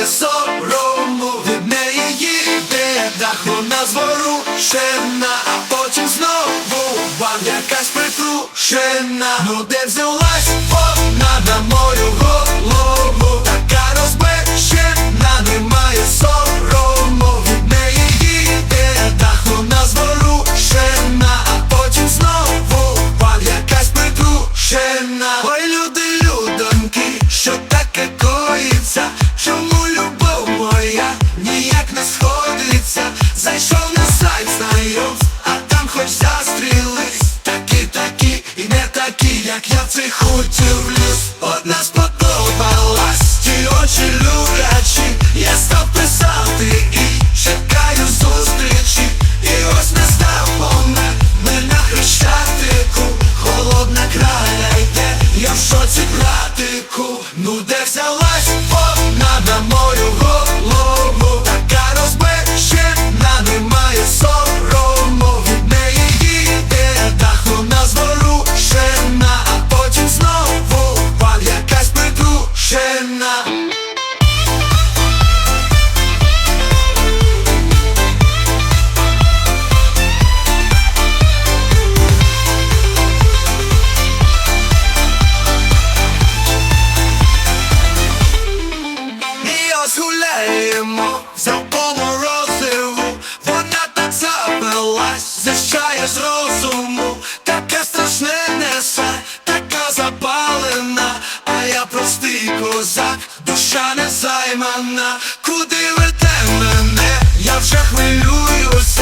немає сорому від неї їде вона зворушена, а потім знову вам якась притрушена. Ну де взялась вона на мою голову не сходиться, зайшов на сайт знайом, а там хоч застрілись, такі, такі і не такі, як я в цих хутів ліс. Одна сподобалась, ті очі люблячі, я став писати і чекаю зустрічі, і ось не став вона, ми на хрещатику, холодна краля я в шоці братику, ну де взяла? нема куди лете мене, я вже хвилююсь